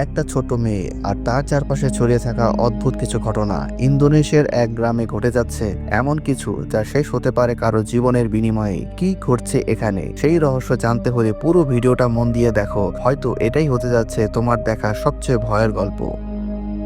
একটা ছোট মেয়ে আর তার চারপাশে ছড়িয়ে থাকা অদ্ভুত কিছু ঘটনা ইন্দোনেশিয়ার এক গ্রামে ঘটে যাচ্ছে। এমন কিছু যা শেষ হতে পারে কারও জীবনের বিনিময়ে। কি ঘটছে এখানে? সেই রহস্য জানতে হলে পুরো ভিডিওটা মন দিয়ে দেখো। হয়তো এটাই হতে যাচ্ছে তোমার দেখা সবচেয়ে ভয়ের গল্প।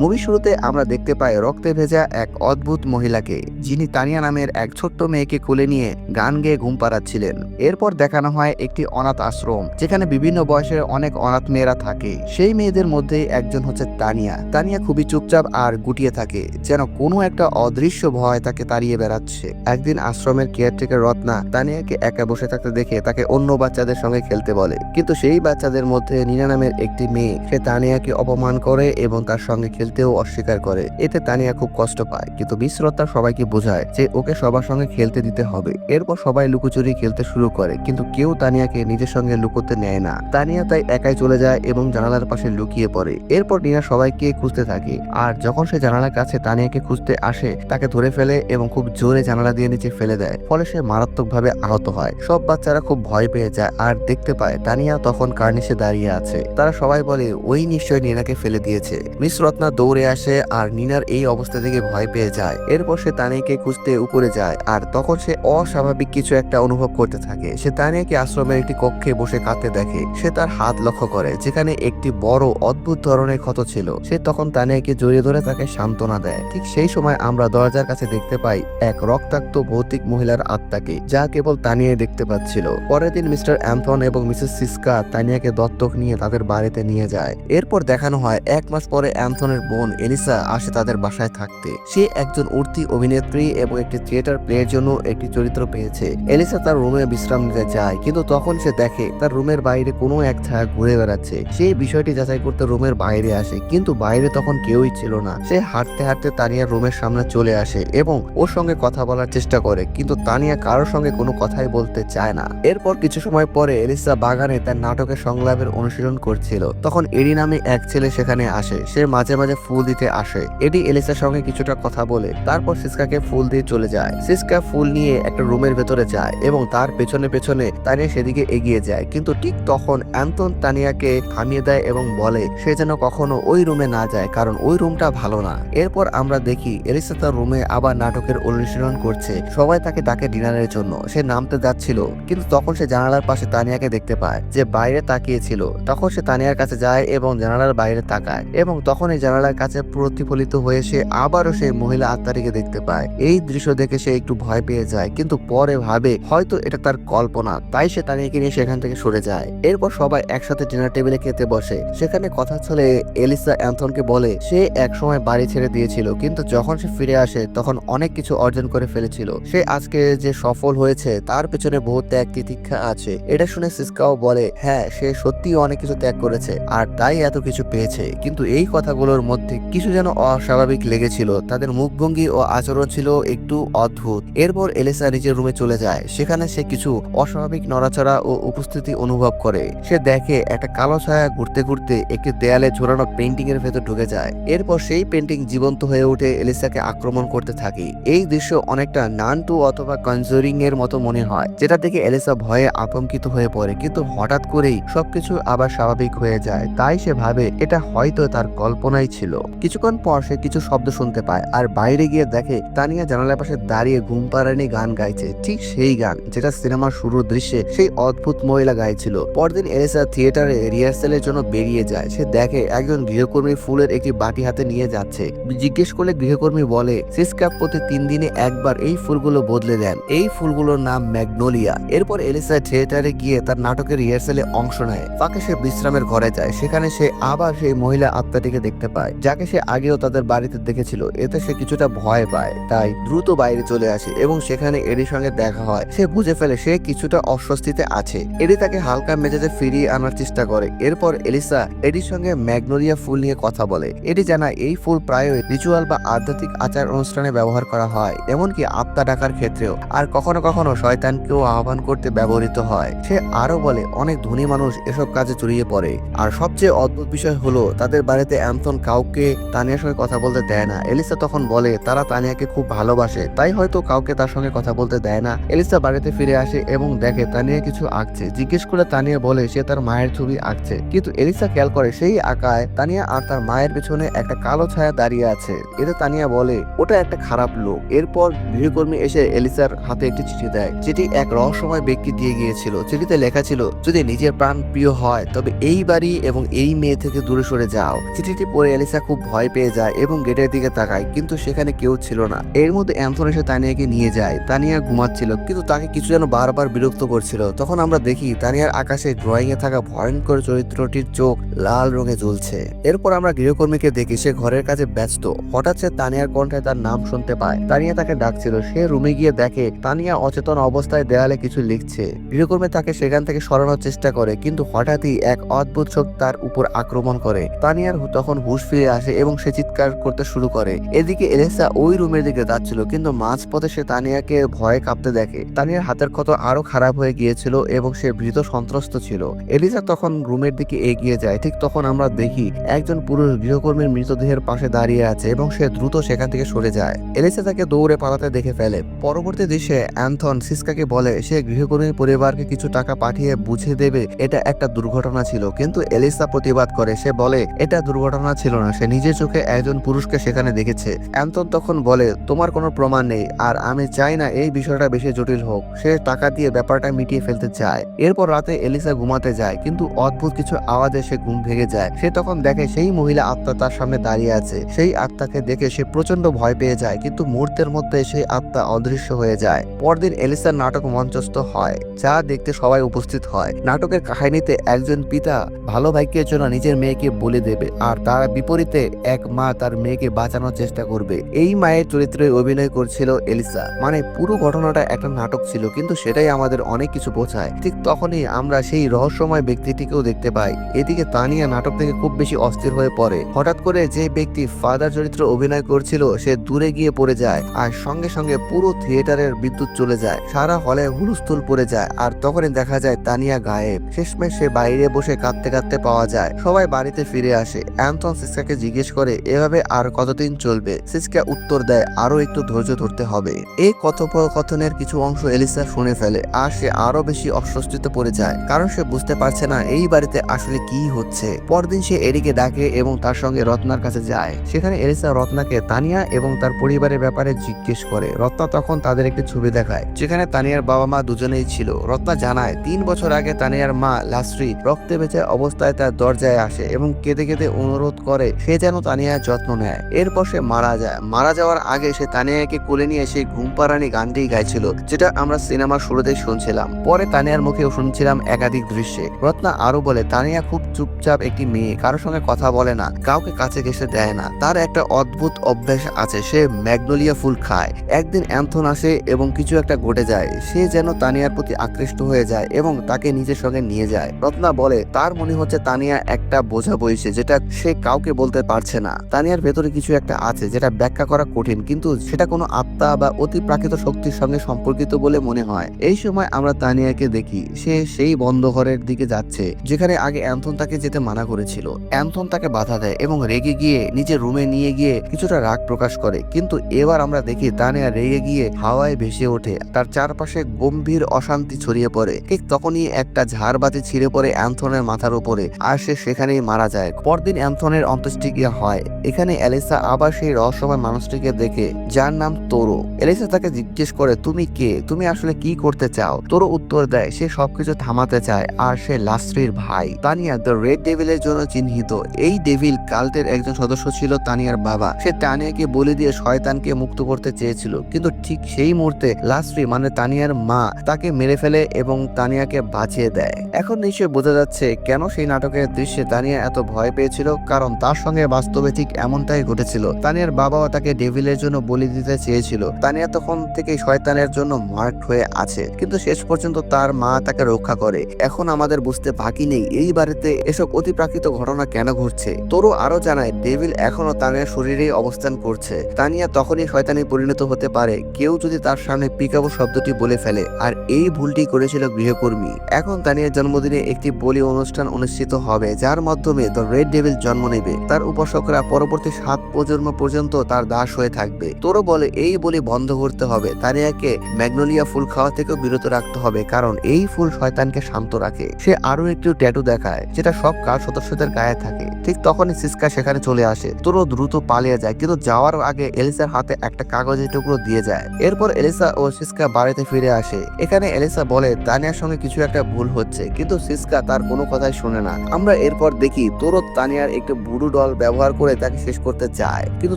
মুভি শুরুতে আমরা দেখতে পাই রক্তে ভেজা এক অদ্ভুত মহিলাকে, যিনি তানিয়া নামের এক ছোট্ট মেয়েকে কোলে নিয়ে গান গেয়ে ঘুম পাড়াচ্ছিলেন। এরপর দেখানো হয় একটি অনাথ আশ্রম, যেখানে বিভিন্ন বয়সের অনেক অনাথ মেয়েরা থাকে। সেই মেয়েদের মধ্যে একজন হচ্ছে তানিয়া। তানিয়া খুবই চুপচাপ আর গুটিয়ে থাকে, যেন কোনো একটা অদৃশ্য ভয় তাকে তাড়িয়ে বেড়াচ্ছে। একদিন আশ্রমের কেয়ারটেকার রত্না তানিয়াকে একা বসে থাকতে দেখে তাকে অন্য বাচ্চাদের সঙ্গে খেলতে বলে। কিন্তু সেই বাচ্চাদের মধ্যে নীনা নামের একটি মেয়ে, সে তানিয়াকে অপমান করে এবং তার সঙ্গে খেলতেও অস্বীকার করে। এতে তানিয়া খুব কষ্ট পায়, কিন্তু বিশ্রতা সবাইকে বোঝায় যে ওকে সবার সঙ্গে খেলতে দিতে হবে। এরপর সবাই লুকোচুরি খেলতে শুরু করে, কিন্তু কেউ তানিয়াকে নিজের সঙ্গে লুকোতে নেয় না। তানিয়া তাই একাই চলে যায় এবং জানালার পাশে লুকিয়ে পড়ে। এরপর নীনা সবাইকে খুঁজতে থাকে, আর যখন সে জানালার কাছে তানিয়াকে খুঁজতে আসে, তাকে ধরে ফেলে এবং খুব জোরে জানালা দিয়ে নিচে ফেলে দেয়, ফলে সে মারাত্মকভাবে আহত হয়। সব বাচ্চারা খুব ভয় পেয়ে যায়, আর দেখতে পায় তানিয়া তখন কার্নিশে দাঁড়িয়ে আছে। তারা সবাই বলে, ওই নিশ্চয় নীনাকে ফেলে দিয়েছে। মিস রত্না দৌড়ে আসে আর নিনার এই অবস্থা থেকে ভয় পেয়ে যায়। এরপর সে তানিয়াকে খুঁজতে উপরে যায় আর তখন সে অস্বাভাবিক কিছু একটা অনুভব করতে থাকে। সে তানিয়াকে আশ্রমের একটি কক্ষে বসে কাঁদতে দেখে। সে তার হাত লক্ষ্য করে, যেখানে একটি বড় অদ্ভুত ধরনের ক্ষত ছিল। সে তখন তানিয়াকে জড়িয়ে ধরে তাকে সান্ত্বনা দেয়। ঠিক সেই সময় আমরা দরজার কাছে দেখতে পাই এক রক্তাক্ত ভৌতিক মহিলার আত্মাকে, যা কেবল তানিয়াই দেখতে পাচ্ছিল। পরের দিন মিস্টার অ্যান্থন এবং মিসেস সিসকা তানিয়াকে দত্তক নিয়ে তাদের বাড়িতে নিয়ে যায়। এরপর দেখানো হয়, এক মাস পরে অ্যান্থনের বোন এলিসা আসে তাদের বাসায় থাকতে। সে একজন উর্তি অভিনেত্রী এবং একটি থিয়েটার প্লের জন্য একটি চরিত্র পেয়েছে। এলিসা তার রুমে বিশ্রাম নিতে যায়, কিন্তু তখন সে দেখে তার রুমের বাইরে কোনো এক ছায়া ঘুরে বেড়াচ্ছে। সেই বিষয়টি যাচাই করতে রুমের বাইরে আসে, কিন্তু বাইরে তখন কেউই ছিল না। সে হাঁটতে হাঁটতে তানিয়ার রুমের সামনে চলে আসে এবং ওর সঙ্গে কথা বলার চেষ্টা করে, কিন্তু তানিয়া কারোর সঙ্গে কোনো কথাই বলতে চায় না। এরপর কিছু সময় পরে এলিসা বাগানে তার নাটকের সংলাপের অনুশীলন করছিল। তখন এরি নামে এক ছেলে সেখানে আসে। সে মাঝে মাঝে ফুল দিতে আসে। এডি এলিসার সঙ্গে কিছুটা কথা বলে, তারপর সিসকাকে ফুল দিয়ে চলে যায়। সিসকা ফুল নিয়ে একটা রুমের ভেতরে যায় এবং তার পেছনে পেছনে তানিয়া সেদিকে এগিয়ে যায়। কিন্তু ঠিক তখন অ্যান্তন তানিয়াকে থামিয়ে দেয় এবং বলে, সে যেন কখনো ওই রুমে না যায়, কারণ ওই রুমটা ভালো না। এরপর আমরা দেখি এলিসা তার রুমে আবার নাটকের অনুশীলন করছে। সবাই তাকে ডাকে ডিনারের জন্য। সে নামতে যাচ্ছিল, কিন্তু তখন সে জানালার পাশে তানিয়াকে দেখতে পায়, যে বাইরে তাকিয়েছিল তখন সে তানিয়ার কাছে যায় এবং জানালার বাইরে তাকায় এবং তখন জানালার কাছে প্রতিফলিত হয়ে সে আবারও সেই মহিলা আত্মাটিকে দেখতে পায়। এই দৃশ্য দেখে সে একটু ভয় পেয়ে যায়, কিন্তু পরে ভাবে, হয়তো এটা তার কল্পনা। তাই সে তানিয়াকে নিয়ে সেখান থেকে সরে যায়। এরপর সবাই একসাথে ডিনার টেবিলে খেতে বসে। সেখানে কথা চলে এলিসা অ্যান্থনকে বলে, সে একসময় বাড়ি ছেড়ে দিয়েছিল, কিন্তু যখন সে ফিরে আসে, তখন অনেক কিছু অর্জন করে ফেলেছিল। সে আজকে যে সফল হয়েছে, তার পেছনে বহু ত্যাগ তিতিক্ষা আছে। এটা শুনে সিসকাও বলে হ্যাঁ সে সত্যিই অনেক কিছু ত্যাগ করেছে, আর তাই এত কিছু পেয়েছে। কিন্তু এই কথাগুলোর মধ্যে কিছু যেন অস্বাভাবিক লেগেছিল। তাদের মুখভঙ্গি ও আচরণ ছিল একটু অদ্ভুত। এরপর এলিসা নিজের রুমে চলে যায়। সেখানে সে কিছু অস্বাভাবিক নড়াচড়া ও উপস্থিতি অনুভব করে। সে দেখে একটা কালো ছায়া ঘুরতে ঘুরতে একটি দেয়ালে ঝোলানো পেন্টিং এর ভেতর ঢুকে যায়। এরপর সেই পেন্টিং জীবন্ত হয়ে উঠে এলিসাকে আক্রমণ করতে থাকে। এই দৃশ্য অনেকটা নানটু অথবা কনজুরিং এর মতো মনে হয়, যেটা দেখে এলিসা ভয়ে আতঙ্কিত হয়ে পড়ে। কিন্তু হঠাৎ করেই সবকিছু আবার স্বাভাবিক হয়ে যায়। তাই সে ভাবে, এটা হয়তো তার কল্পনাই ছিল। কিছুক্ষণ পর সে কিছু শব্দ শুনতে পায় আর বাইরে গিয়ে দেখে তানিয়া জানালার পাশে দাঁড়িয়ে ঘুম পাড়ানি গান গাইছে। ঠিক সেই গান যেটা সিনেমার শুরুর দৃশ্যে সেই অদ্ভুত মহিলা গাইছিল। পরদিন এলিসা থিয়েটারে রিহার্সেলের জন্য বেরিয়ে যায়। সে দেখে একজন গৃহকর্মী ফুলের একটি বাটি হাতে নিয়ে যাচ্ছে। জিজ্ঞেস করলে গৃহকর্মী বলে সিসকা প্রতি তিন দিনে একবার এই ফুলগুলো বদলে দেন। এই ফুলগুলোর নাম ম্যাগনোলিয়া। এরপর এলিসা থিয়েটারে গিয়ে তার নাটকের রিহার্সেলে অংশ নেয়। ফাঁকে সে বিশ্রামের ঘরে যায়। সেখানে সে আবার সেই মহিলা আত্মাটিকে দেখতে পায়। যাকে সে আগেও তাদের বাড়িতে দেখেছিল, এতে সে কিছুটা ভয় পায়। তাই দ্রুত বাইরে চলে আসে এবং সেখানে এডির সঙ্গে দেখা হয়। সে বুঝে ফেলে সে কিছুটা অস্বস্তিতে আছে। এডি তাকে হালকা মেজাজে ফিরিয়ে আনার চেষ্টা করে। এরপর এলিসা এডির সঙ্গে ম্যাগনোলিয়া ফুল নিয়ে কথা বলে। এটি জানায় এই ফুল প্রায়ই রিচুয়াল বা আধ্যাত্মিক আচার অনুষ্ঠানে ব্যবহার করা হয়, এমনকি আত্মা ডাকার ক্ষেত্রেও। আর কখনো কখনো শয়তানকেও আহ্বান করতে ব্যবহৃত হয়। সে আরও বলে, অনেক ধনী মানুষ এসব কাজে জড়িয়ে পড়ে। আর সবচেয়ে অদ্ভুত বিষয় হলো, তাদের বাড়িতে অ্যান্থন কাউকে কাউকে তানিয়ার সঙ্গে কথা বলতে দেয় না। এলিসা তখন বলে, তারা তানিয়াকে খুব ভালোবাসে, তাই হয়তো কাউকে তার সঙ্গে কথা বলতে দেয় না। এলিসা বাড়িতে ফিরে আসে এবং দেখে তানিয়া কিছু আঁকছে। জিজ্ঞেস করে তানিয়া বলে, সে তার মায়ের ছবি আঁকছে। কিন্তু এলিসা খেয়াল করে, সেই আঁকায় তানিয়া আর তার মায়ের পেছনে একটা কালো ছায়া দাঁড়িয়ে আছে। এতে তানিয়া বলে, ওটা একটা খারাপ লোক। এরপর গৃহকর্মী এসে এলিসার হাতে একটি চিঠি দেয়, যেটি এক রহস্যময় ব্যক্তি দিয়ে গিয়েছিল। চিঠিতে লেখা ছিল, যদি নিজের প্রাণ প্রিয় হয়, তবে এই বাড়ি এবং এই মেয়ে থেকে দূরে সরে যাও। চিঠিটি পড়ে এলিসা খুব ভয় পেয়ে যায় এবং গেটের দিকে তাকায়, কিন্তু সেখানে কেউ ছিল না। এর মধ্যে অ্যান্থন এসে তানিয়াকে নিয়ে যায়। তানিয়া ঘুমাচ্ছিল, কিন্তু তাকে কিছু যেন বারবার বিরক্ত করছিল। তখন আমরা দেখি তানিয়ার আকাশে ড্রয়িং এ থাকা ভয়ঙ্কর চরিত্রটির চোখ লাল রঙে জ্বলছে। এরপর আমরা গৃহকর্মীকে দেখি, সে ঘরের কাছে ব্যস্ত। হঠাৎ সে তানিয়ার কণ্ঠে তার নাম শুনতে পায়। তানিয়া তাকে ডাকছিল। সে রুমে গিয়ে দেখে, তানিয়া অচেতন অবস্থায় দেয়ালে কিছু লিখছে। গৃহকর্মী তাকে সেখান থেকে সরানোর চেষ্টা করে, কিন্তু হঠাৎই এক অদ্ভুত চোখ তার উপর আক্রমণ করে। তানিয়ার তখন হুশ ফিরে আসে এবং সে চিৎকার করতে শুরু করে। এদিকে এলেসা ওই রুমের দিকে যাচ্ছিল, কিন্তু মাঝপথে সে তানিয়াকে ভয়ে কাঁপতে দেখে। তানিয়ার হাতের ক্ষত আরও খারাপ হয়ে গিয়েছিল এবং সে ভীত সন্ত্রস্ত ছিল। এলিসা তখন রুমের দিকে এগিয়ে যায়। ঠিক তখন আমরা দেখি একজন পুরুষ গৃহকর্মীর মৃতদেহের পাশে দাঁড়িয়ে আছে এবং সে দ্রুত সেখান থেকে সরে যায়। এলিসা তাকে দৌড়ে পালাতে দেখে ফেলে। পরবর্তী দৃশ্যে অ্যান্থন সিসকাকে বলে, সে গৃহকর্মীর পরিবারকে কিছু টাকা পাঠিয়ে বুঝে দেবে, এটা একটা দুর্ঘটনা ছিল। কিন্তু এলিসা প্রতিবাদ করে। সে বলে, এটা দুর্ঘটনা ছিল না সে নিজের চোখে একজন পুরুষকে সেখানে দেখেছে। অ্যান্থন তখন বলে, তোমার কোনো প্রমাণ নেই, আর আমি চাই না এই বিষয়টা বেশি জটিল হোক। সে টাকা দিয়ে ব্যাপারটা মিটিয়ে ফেলতে চায়। এরপর রাতে এলিসা ঘুমাতে যায়, কিন্তু অদ্ভুত কিছু আওয়াজে সে ঘুম ভেঙে যায়। সে তখন দেখে সেই মহিলা আত্মা তার সামনে দাঁড়িয়ে আছে। সেই আত্মাকে দেখে সে প্রচণ্ড ভয় পেয়ে যায়, কিন্তু মুহূর্তের মধ্যে সেই আত্মা অদৃশ্য হয়ে যায়। পরদিন এলিসার নাটক মঞ্চস্থ হয়, যা দেখতে সবাই উপস্থিত হয়। নাটকের কাহিনীতে একজন পিতা ভালো ভাগ্যের জন্য নিজের মেয়েকে বলে দেবে, আর তার বিপরীতে এক মা তার মেয়েকে বাঁচানোর চেষ্টা করবে। এই মায়ের চরিত্রে অভিনয় করছিল এলিসা। মানে পুরো ঘটনাটা একটা নাটক ছিল, কিন্তু সেটাই আমাদের অনেক কিছু বোঝায়। ঠিক তখনই আমরা সেই রহস্যময় ব্যক্তিটিকেও দেখতে পাই। এদিকে তানিয়া নাটক থেকে খুব বেশি অস্থির হয়ে পড়ে। হঠাৎ করে যে ব্যক্তি ফাদার চরিত্র অভিনয় করছিল, সে দূরে গিয়ে পড়ে যায় আর সঙ্গে সঙ্গে পুরো থিয়েটারের বিদ্যুৎ চলে যায়। সারা হলে হুলস্থুল পড়ে যায় আর তখনই দেখা যায় তানিয়া গায়েব। শেষমেশ সে বাইরে বসে কাঁদতে কাঁদতে পাওয়া যায়। সবাই বাড়িতে ফিরে আসে। অ্যান্থন সিসকাকে জিজ্ঞেস করে, এভাবে আর কতদিন চলবে? সিসকা উত্তর দেয় আরও একটু ধৈর্য ধরতে হবে। এই কথোপকথনের কিছু অংশ এলিসা শুনে ফেলে, আর সে আরও বেশি অস্বস্তিতে পড়ে যায়, কারণ সে বুঝতে পারছে না এই বাড়িতে আসলে কি হচ্ছে। পরদিন সে এরিকে ডাকে এবং তার সঙ্গে রত্নার কাছে যায়। সেখানে এলিসা রত্নাকে তানিয়া এবং তার পরিবারের ব্যাপারে জিজ্ঞেস করে। রত্না তখন তাদের একটি ছবি দেখায়, যেখানে তানিয়ার বাবা মা দুজনেই ছিল। রত্না জানায়, তিন বছর আগে তানিয়ার মা লাশ্রী রক্তে বেঁচে অবস্থায় তার দরজায় আসে এবং কেঁদে কেঁদে অনুরোধ করে সে যেন তানিয়ার যত্ন নেয়। এরপর সে মারা যায়। মারা যাওয়ার আগে সে তানিয়াকে কোলে নিয়ে সেই ঘুমপাড়ানি গানটি গাইছিল, যেটা আমরা সিনেমার শুরুতেই শুনছিলাম। পরে তানিয়ার মুখেও শুনছিলাম একাধিক দৃশ্যে। রত্না আরও বলে, তানিয়া খুব চুপচাপ একটি মেয়ে, কারোর সঙ্গে কথা বলে না, কাউকে কাছে ঘেসে দেয় না। তার একটা অদ্ভুত অভ্যাস আছে, সে ম্যাগনোলিয়া ফুল খায়। একদিন অ্যান্থন আসে এবং কিছু একটা ঘটে যায়। সে যেন তানিয়ার প্রতি আকৃষ্ট হয়ে যায় এবং তাকে নিজের সঙ্গে নিয়ে যায়। রত্না বলে, তার মনে হচ্ছে তানিয়া একটা বোঝা বইছে যেটা সে কাউকে বলতে পারছে না। তানিয়ার ভেতরে কিছু একটা আছে যেটা ব্যাখ্যা করা কঠিন, কিন্তু সেটা কোনো আত্মা বা অতি প্রাকৃত শক্তির সঙ্গে সম্পর্কিত বলে মনে হয়। এই সময় আমরা তানিয়াকে দেখি, সে সেই বন্ধ ঘরের দিকে যাচ্ছে, যেখানে আগে অ্যান্থন তাকে যেতে মানা করেছিল। অ্যান্থন তাকে বাধা দেয় এবং রেগে গিয়ে নিজের রুমে নিয়ে গিয়ে কিছুটা রাগ প্রকাশ করে। কিন্তু এবার আমরা দেখি তানিয়া রেগে গিয়ে হাওয়ায় ভেসে ওঠে। তার চারপাশে গম্ভীর অশান্তি ছড়িয়ে পড়ে। ঠিক তখনই একটা ঝাড়বাতি ছিঁড়ে পড়ে অ্যান্থনের মাথার উপরে, আর সে সেখানেই মারা যায়। পরদিন অ্যান্থনের অন্ত্যেষ্টিক্রিয়া হয়। এখানে এলিসা আবার সেই রহস্যময় মানুষটিকে দেখে, যার নাম তোরো। এলিসা তাকে জিজ্ঞেস করে, তুমি কে? তুমি আসলে কি করতে চাও? তোরো উত্তর দেয়, সে সবকিছু থামাতে চায়, আর সে লাস্ট্রির ভাই। তানিয়া, দ্য রেড ডেভিলের জন্য চিহ্নিত। এই ডেভিল কাল্টের একজন সদস্য ছিল তানিয়ার বাবা। সে তানিয়াকে বলে দিয়ে শয়তানকে মুক্ত করতে চেয়েছিল। কিন্তু ঠিক সেই মুহূর্তে লাস্ট্রি মানে তানিয়ার মা, তাকে মেরে ফেলে এবং তানিয়াকে বাঁচিয়ে দেয়। এখন নিশ্চয়ই বোঝা যাচ্ছে কেন সেই নাটকের দৃশ্যে তানিয়া এত ভয় পেয়েছিল, কারণ তার সঙ্গে বাস্তবে ঠিক এমনটাই ঘটেছিল। তানিয়ার বাবাও তাকে ডেভিলের জন্য বলি দিতে চেয়েছিল। তানিয়া তখন থেকে শয়তানের জন্য মার্ক হয়ে আছে। কিন্তু শেষ পর্যন্ত তার মা তাকে রক্ষা করে। এখন আমাদের বুঝতে বাকি নেই, এই বাড়িতে এসব অতিপ্রাকৃত ঘটনা কেন ঘটছে? তোরও আরও জানায়, ডেভিল এখনও তানিয়ার শরীরেই অবস্থান করছে। তানিয়া তখনই শয়তানে পরিণত হতে পারে। কেউ যদি তার সামনে পিকাবো শব্দটি বলে ফেলে। আর এই ভুলটি করেছিল গৃহকর্মী। এখন তানিয়ার জন্মদিনে একটি বলি অনুষ্ঠান অনুষ্ঠিত হবে, যার মাধ্যমে দ্য রেড ডেভিল জন্ম নেবে। তার উপাসকরা পরবর্তী সাত প্রজন্ম পর্যন্ত তার দাস হয়ে থাকবে। তোরও বলে, এই বলি বন্ধ করতে হবে। তানিয়াকে ম্যাগনোলিয়া ফুল খাওয়া থেকেও বিরত রাখতে হবে, কারণ এই ফুল শয়তানকে শান্ত রাখে। সে আরও একটু ট্যাটু দেখায়, যেটা সব কার সদস্যদের গায়ে থাকে। ঠিক তখনই সিসকা সেখানে চলে আসে। তোরও দ্রুত পালিয়ে যায়, কিন্তু যাওয়ার আগে এলিসার হাতে একটা কাগজের টুকরো দিয়ে যায়। এরপর এলিসা ও সিসকা বাড়িতে ফিরে আসে। এখানে এলিসা বলে, তানিয়ার সঙ্গে কিছু একটা ভুল হচ্ছে, কিন্তু সিসকা তার কোনো কথাই শুনে না। আমরা এরপর দেখি, তোরও তানিয়ার একটি বুড়ো ডল ব্যবহার করে তাকে শেষ করতে চায়। কিন্তু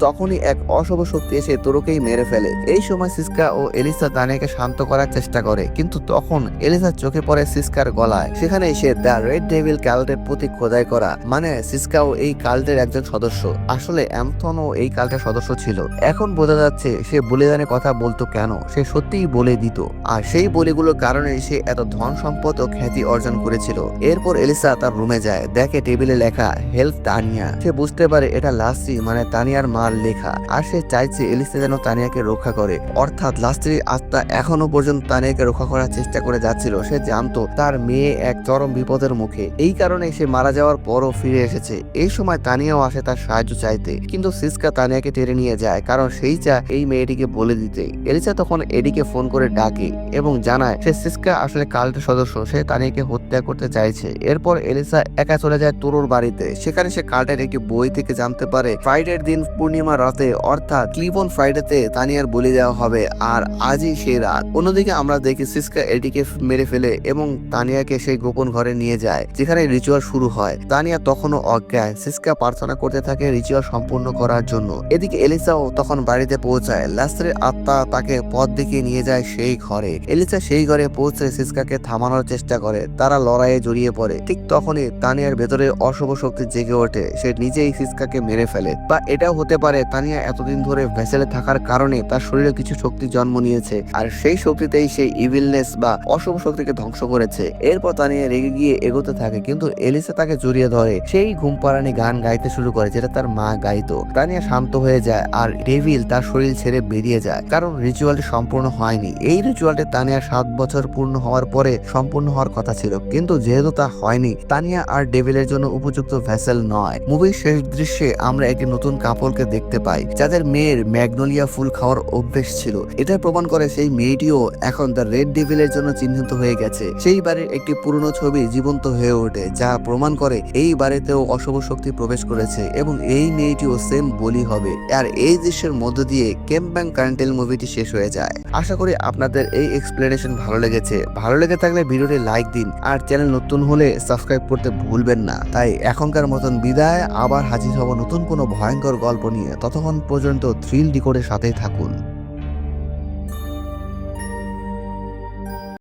তখনই এক অশুভ শক্তি এসে তোরকেই মেরে ফেলে। এই সময় সিসকা ও এলিসা তানিয়াকে শান্ত করার চেষ্টা করে। কিন্তু তখন এলিসার চোখে পড়ে সিসকার গলায়। সেখানে এসে দ্য রেড ডেভিল কাল্টের প্রতি খোদাই করা। মানে সিসকাও এই কাল্টের একজন সদস্য। আসলে অ্যামথনও এই কাল্টের সদস্য ছিল। এখন বোঝা যাচ্ছে সে বলিদানের কথা বলতো কেন? সে সত্যিই বলে দিত। আর সেই বলিগুলোর কারণে সে এত ধন সম্পদ ও খ্যাতি অর্জন করেছিল। এরপর এলিসা তার রুমে যায়। দেখে টেবিলে লেখা, হেল্প তানিয়া সে বুঝতে পারে এটা লাস্টি মানে তানিয়ার মার লেখা। আর সে চাইছে এলিসা যেন তানিয়াকে রক্ষা করে। অর্থাৎ লাস্টির আত্মা এখনও পর্যন্ত তানিয়াকে রক্ষা করার চেষ্টা করে যাচ্ছিল। সে জানতো তার মেয়ে এক চরম বিপদের মুখে। এই কারণে সে মারা যাওয়ার পরও ফিরে এসেছে। এই সময় তানিয়াও আসে তার সাহায্য চাইতে। কিন্তু সিসকা তানিয়াকে টেনে নিয়ে যায়, কারণ সেই চা এই মেয়েটিকে বলে দিতে। এলিসা তখন এডিকে ফোন করে ডাকে এবং জানায়, সে সিসকা আসলে কাল্টের সদস্য। সে তানিয়াকে হত্যা করতে চাইছে। এরপর এলিসা একা চলে যায় তরুর বাড়িতে। সেখানে সে কাল্টের একটি বই থেকে জানতে পারে। ফ্রাইডের দিন পূর্ণিমা রাতে, অর্থাৎ ক্লিবন ফ্রাইডেতে তানিয়ার বলি দেওয়া হবে, আর আজই সেই রাত। অন্যদিকে আমরা দেখি সিসকা এডিকে মেরে ফেলে এবং তানিয়াকে সেই গোপন ঘরে নিয়ে যায়, যেখানে রিচুয়াল শুরু হয়। তানিয়া তখনও অজ্ঞান সিসকা প্রার্থনা করতে থাকে রিচুয়াল সম্পূর্ণ করার জন্য। এদিকে এলিসাও তখন বাড়িতে পৌঁছায়। লাস্টের আত্মা তাকে পথ দেখিয়ে নিয়ে যায় সেই ঘরে। এলিসা সেই ঘরে পৌঁছে সিসকাকে থামানোর চেষ্টা করে। তারা লড়াইয়ে জড়িয়ে পড়ে। ঠিক তখনই তানিয়ার ভেতরে অশুভ শক্তি জেগে ওঠে। সে নিজেই সিসকাকে মেরে ফেলে। বা এটাও হতে পারে তানিয়া এতদিন ধরে ভেসেলে থাকার কারণে তার শরীরে কিছু শক্তি জন্ম নিয়েছে আর সেই শক্তিতেই সেই ইভিলনেস বা অশুভ শক্তিকে ধ্বংস করেছে। এরপর তানিয়া রেগে গিয়ে এগোতে থাকে কিন্তু এলিসা তাকে জড়িয়ে ধরে। সেই ঘুম পাড়ানি গান গাইতে শুরু করে যেটা তার মা গাইতো। তানিয়া শান্ত হয়ে যায় আর ডেভিল তার শরীর ছেড়ে বেরিয়ে যায়। কারণ রিচুয়ালটি সম্পূর্ণ হয়নি। এই রিচুয়ালটি তানিয়া সাত বছর পূর্ণ হওয়ার পরে সম্পূর্ণ হওয়ার কথা ছিল। কিন্তু যেহেতু তা হয়নি, তানিয়া আর ডেভিলের জন্য উপযুক্ত ভেসেল নয়। মুভির শেষ দৃশ্যে আমরা একটি নতুন কাপড়কে দেখতে পাই, যাদের মেয়ের ম্যাগনোলিয়া ফুল খাওয়ার অভ্যেস ছিল। এটা প্রমাণ করে সেই মেয়েটিও এখন দ্য রেড ডেভিলের জন্য চিহ্নিত হয়ে গেছে। সেই বাড়ির একটি পুরনো ছবি জীবন্ত হয়ে ওঠে, যা প্রমাণ করে এই বাড়িতেও অশুভ শক্তি প্রবেশ করেছে এবং এই মেয়েটিও সেম বলি হবে। আর এই দৃশ্যের মধ্য দিয়ে ক্যাম্পাং কারেন্টেল মুভিটি শেষ হয়ে যায়। আশা করি আপনাদের এই এক্সপ্লেনেশন ভালো লেগেছে। ভালো লেগে থাকলে ভিডিওটি লাইক দিন। আর চ্যানেল নতুন হলে সাবস্ক্রাইব করতে ভুলবেন না। তাই এখনকার মতন বিদায়। আবার হাজির হব নতুন কোনো ভয়ঙ্কর গল্প নিয়ে। ততক্ষণ পর্যন্ত থ্রিল ডিকোডের সাথেই থাকুন।